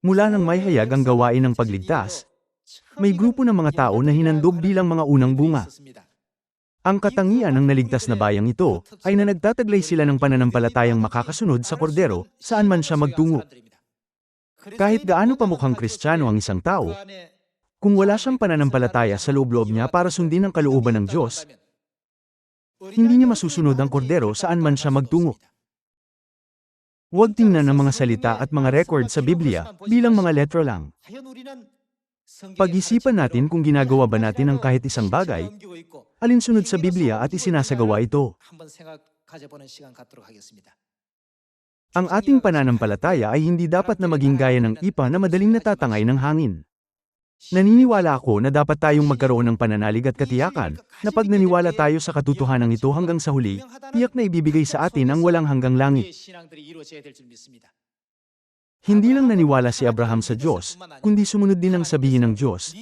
Mula nang may hayag ang gawain ng pagligtas, may grupo ng mga tao na hinandog bilang mga unang bunga. Ang katangian ng naligtas na bayang ito ay na nagtataglay sila ng pananampalatayang makakasunod sa kordero saan man siya magtungo. Kahit gaano pa mukhang kristyano ang isang tao, kung wala siyang pananampalataya sa loob-loob niya para sundin ang kalooban ng Diyos, hindi niya masusunod ang kordero saan man siya magtungo. Huwag tingnan ang mga salita at mga record sa Biblia bilang mga letra lang. Pag-isipan natin kung ginagawa ba natin ang kahit isang bagay, alinsunod sa Biblia at isinasagawa ito. Ang ating pananampalataya ay hindi dapat na maging gaya ng ipa na madaling natatangay ng hangin. Naniniwala ako na dapat tayong magkaroon ng pananalig at katiyakan, na pag naniwala tayo sa katotohanan ito hanggang sa huli, tiyak na ibibigay sa atin ang walang hanggang langit. Hindi lang naniwala si Abraham sa Diyos, kundi sumunod din ang sabihin ng Diyos.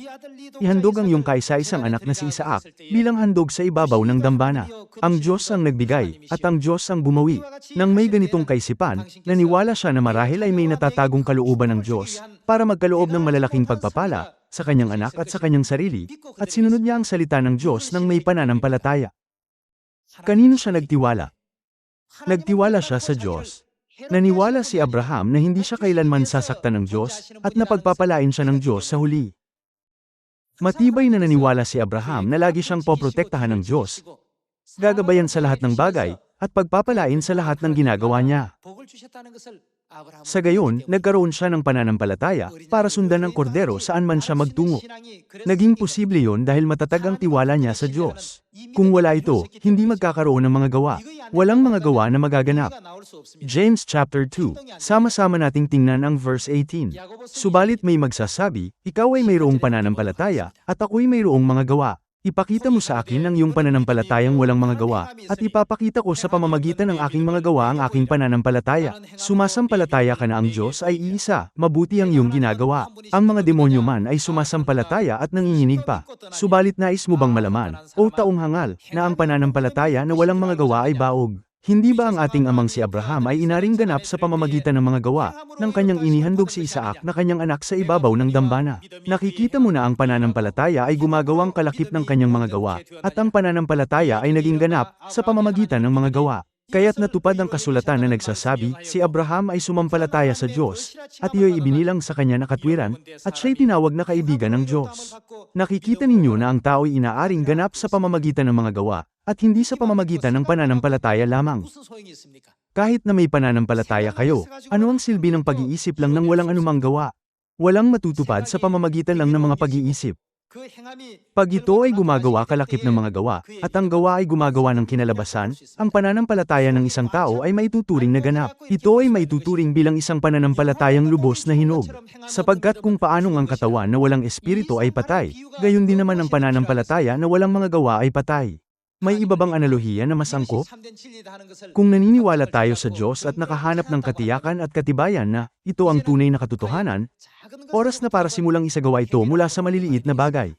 Ihandog ang iyong kaisa-isang anak na si Isaac, bilang handog sa ibabaw ng dambana. Ang Diyos ang nagbigay, at ang Diyos ang bumawi. Nang may ganitong kaisipan, naniwala siya na marahil ay may natatagong kalooban ng Diyos, para magkaloob ng malalaking pagpapala, sa kanyang anak at sa kanyang sarili, at sinunod niya ang salita ng Diyos ng may pananampalataya. Kanino siya nagtiwala? Nagtiwala siya sa Diyos. Naniwala si Abraham na hindi siya kailanman sasaktan ng Diyos at napagpapalain siya ng Diyos sa huli. Matibay na naniwala si Abraham na lagi siyang poprotektahan ng Diyos, gagabayan sa lahat ng bagay, at pagpapalain sa lahat ng ginagawa niya. Sa gayon, nagkaroon siya ng pananampalataya para sundan ng kordero saan man siya magtungo. Naging posible yon dahil matatag ang tiwala niya sa Diyos. Kung wala ito, hindi magkakaroon ng mga gawa. Walang mga gawa na magaganap. James chapter 2, sama-sama nating tingnan ang verse 18. Subalit may magsasabi, ikaw ay mayroong pananampalataya, at ako'y mayroong mga gawa. Ipakita mo sa akin ang iyong pananampalatayang walang mga gawa, at ipapakita ko sa pamamagitan ng aking mga gawa ang aking pananampalataya. Sumasampalataya ka na ang Diyos ay iisa, mabuti ang iyong ginagawa. Ang mga demonyo man ay sumasampalataya at nanginginig pa. Subalit nais mo bang malaman, o taong hangal, na ang pananampalataya na walang mga gawa ay baog? Hindi ba ang ating amang si Abraham ay inaring ganap sa pamamagitan ng mga gawa, ng kanyang inihandog si Isaac na kanyang anak sa ibabaw ng dambana? Nakikita mo na ang pananampalataya ay gumagawang kalakip ng kanyang mga gawa, at ang pananampalataya ay naging ganap sa pamamagitan ng mga gawa. Kaya't natupad ang kasulatan na nagsasabi, si Abraham ay sumampalataya sa Diyos, at iyo'y ibinilang sa kanya na katwiran, at siya'y tinawag na kaibigan ng Diyos. Nakikita ninyo na ang tao'y inaaring ganap sa pamamagitan ng mga gawa, at hindi sa pamamagitan ng pananampalataya lamang. Kahit na may pananampalataya kayo, ano ang silbi ng pag-iisip lang ng walang anumang gawa? Walang matutupad sa pamamagitan lang ng mga pag-iisip. Pag ito ay gumagawa kalakip ng mga gawa, at ang gawa ay gumagawa ng kinalabasan, ang pananampalataya ng isang tao ay maituturing na ganap. Ito ay maituturing bilang isang pananampalatayang lubos na hinog. Sapagkat kung paanong ang katawan na walang espiritu ay patay, gayon din naman ang pananampalataya na walang mga gawa ay patay. May iba bang analohiya na mas angkop? Kung naniniwala tayo sa Diyos at nakahanap ng katiyakan at katibayan na ito ang tunay na katotohanan, oras na para simulang isagawa ito mula sa maliliit na bagay.